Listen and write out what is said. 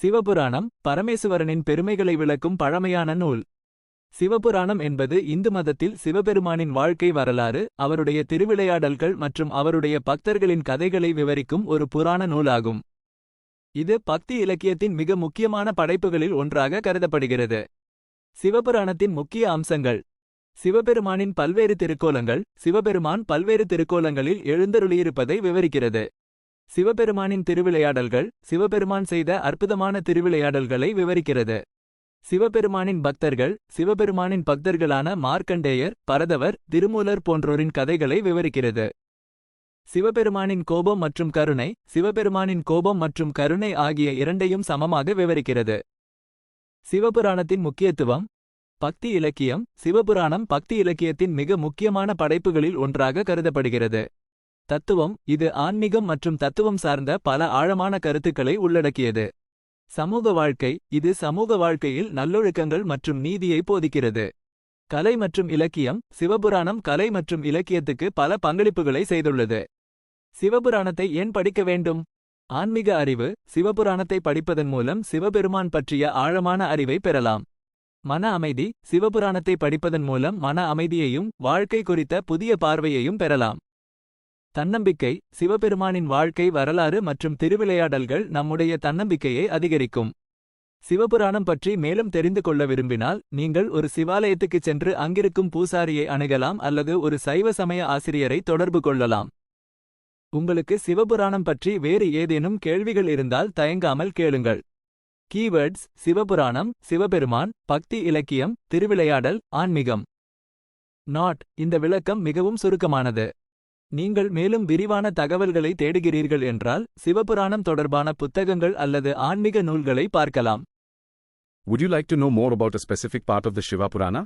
சிவபுராணம் பரமேசுவரனின் பெருமைகளை விளக்கும் பழமையான நூல். சிவபுராணம் என்பது இந்து மதத்தில் சிவபெருமானின் வாழ்க்கை வரலாறு அவருடைய திருவிளையாடல்கள் மற்றும் அவருடைய பக்தர்களின் கதைகளை விவரிக்கும் ஒரு புராண நூலாகும். இது பக்தி இலக்கியத்தின் மிக முக்கியமான படைப்புகளில் ஒன்றாக கருதப்படுகிறது. சிவபுராணத்தின் முக்கிய அம்சங்கள். சிவபெருமானின் பல்வேறு திருக்கோலங்கள் சிவபெருமான் பல்வேறு திருக்கோலங்களில் எழுந்தருளியிருப்பதை விவரிக்கிறது. சிவபெருமானின் திருவிளையாடல்கள் சிவபெருமான் செய்த அற்புதமான திருவிளையாடல்களை விவரிக்கிறது. சிவபெருமானின் பக்தர்கள் சிவபெருமானின் பக்தர்களான மார்க்கண்டேயர் பரதவர் திருமூலர் போன்றோரின் கதைகளை விவரிக்கிறது. சிவபெருமானின் கோபம் மற்றும் கருணை சிவபெருமானின் கோபம் மற்றும் கருணை ஆகிய இரண்டையும் சமமாக விவரிக்கிறது. சிவபுராணத்தின் முக்கியத்துவம் பக்தி இலக்கியம் சிவபுராணம் பக்தி இலக்கியத்தின் மிக முக்கியமான படைப்புகளில் ஒன்றாக கருதப்படுகிறது. தத்துவம் இது ஆன்மீகம் மற்றும் தத்துவம் சார்ந்த பல ஆழமான கருத்துக்களை உள்ளடக்கியது. சமூக வாழ்க்கை இது சமூக வாழ்க்கையில் நல்லொழுக்கங்கள் மற்றும் நீதியை போதிக்கிறது. கலை மற்றும் இலக்கியம் சிவபுராணம் கலை மற்றும் இலக்கியத்துக்கு பல பங்களிப்புகளை செய்துள்ளது. சிவபுராணத்தை ஏன் படிக்க வேண்டும்? ஆன்மீக அறிவு சிவபுராணத்தை படிப்பதன் மூலம் சிவபெருமான் பற்றிய ஆழமான அறிவை பெறலாம். மன அமைதி சிவபுராணத்தை படிப்பதன் மூலம் மன அமைதியையும் வாழ்க்கை குறித்த புதிய பார்வையையும் பெறலாம். தன்னம்பிக்கை சிவபெருமானின் வாழ்க்கை வரலாறு மற்றும் திருவிளையாடல்கள் நம்முடைய தன்னம்பிக்கையை அதிகரிக்கும். சிவபுராணம் பற்றி மேலும் தெரிந்து கொள்ள விரும்பினால் நீங்கள் ஒரு சிவாலயத்துக்குச் சென்று அங்கிருக்கும் பூசாரியை அணுகலாம் அல்லது ஒரு சைவ சமய ஆசிரியரை தொடர்பு கொள்ளலாம். உங்களுக்கு சிவபுராணம் பற்றி வேறு ஏதேனும் கேள்விகள் இருந்தால் தயங்காமல் கேளுங்கள். கீவேர்ட்ஸ் சிவபுராணம் சிவபெருமான் பக்தி இலக்கியம் திருவிளையாடல் ஆன்மீகம். நாட் இந்த விளக்கம் மிகவும் சுருக்கமானது. நீங்கள் மேலும் விரிவான தகவல்களை தேடுகிறீர்கள் என்றால் சிவபுராணம் தொடர்பான புத்தகங்கள் அல்லது ஆன்மீக நூல்களை பார்க்கலாம் Would you like to know more about a specific part of the Shiva Purana?